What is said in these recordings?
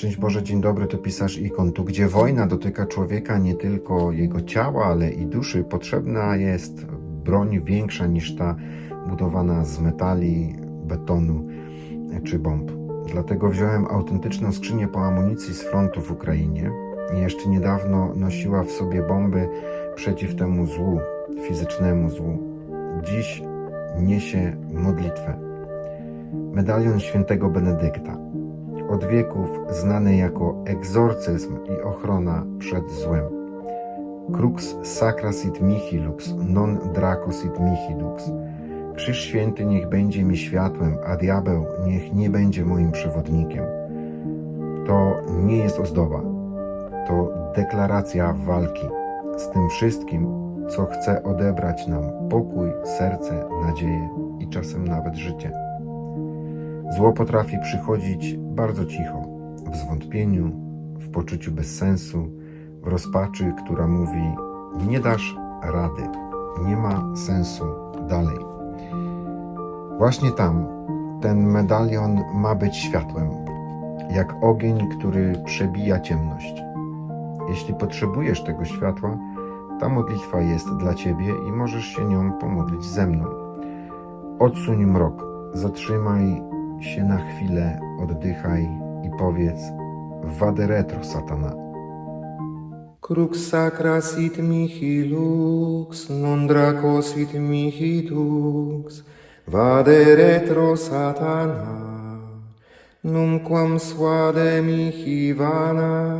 Szczęść Boże, dzień dobry, to pisarz ikon. Tu, gdzie wojna dotyka człowieka, nie tylko jego ciała, ale i duszy, potrzebna jest broń większa niż ta budowana z metali, betonu czy bomb. Dlatego wziąłem autentyczną skrzynię po amunicji z frontu w Ukrainie. Jeszcze niedawno nosiła w sobie bomby przeciw temu złu, fizycznemu złu. Dziś niesie modlitwę. Medalion świętego Benedykta od wieków znany jako egzorcyzm i ochrona przed złem. Crux sacra sit mihi lux, non draco sit mihi lux. Krzyż święty niech będzie mi światłem, a diabeł niech nie będzie moim przewodnikiem. To nie jest ozdoba, to deklaracja walki z tym wszystkim, co chce odebrać nam pokój, serce, nadzieję i czasem nawet życie. Zło potrafi przychodzić bardzo cicho, w zwątpieniu, w poczuciu bezsensu, w rozpaczy, która mówi: Nie dasz rady, nie ma sensu dalej. Właśnie tam ten medalion ma być światłem, jak ogień, który przebija ciemność. Jeśli potrzebujesz tego światła, ta modlitwa jest dla ciebie i możesz się nią pomodlić ze mną. Odsuń mrok, zatrzymaj się na chwilę, oddychaj i powiedz Vade retro, satana. Crux sacra sit mihi lux, non sit mihi dux, vade retro satana, numquam suade mihi vana,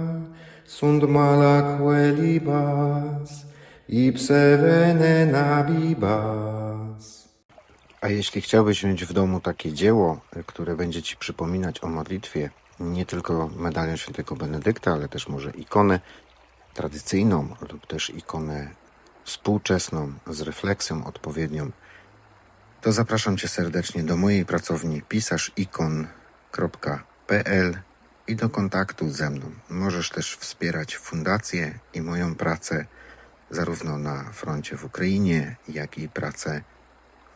sunt malaque libas, ipse venena bibas. A jeśli chciałbyś mieć w domu takie dzieło, które będzie ci przypominać o modlitwie, nie tylko medalion świętego Benedykta, ale też może ikonę tradycyjną lub też ikonę współczesną z refleksją odpowiednią, to zapraszam Cię serdecznie do mojej pracowni pisarzikon.pl i do kontaktu ze mną. Możesz też wspierać fundację i moją pracę zarówno na froncie w Ukrainie, jak i pracę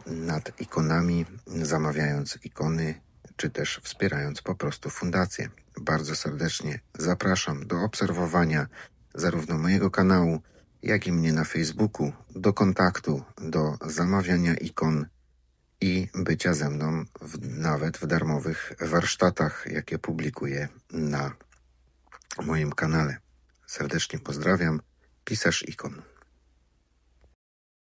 nad ikonami, zamawiając ikony, czy też wspierając po prostu fundację. Bardzo serdecznie zapraszam do obserwowania zarówno mojego kanału, jak i mnie na Facebooku, do kontaktu, do zamawiania ikon i bycia ze mną w, nawet w darmowych warsztatach, jakie publikuję na moim kanale. Serdecznie pozdrawiam, pisarz ikon.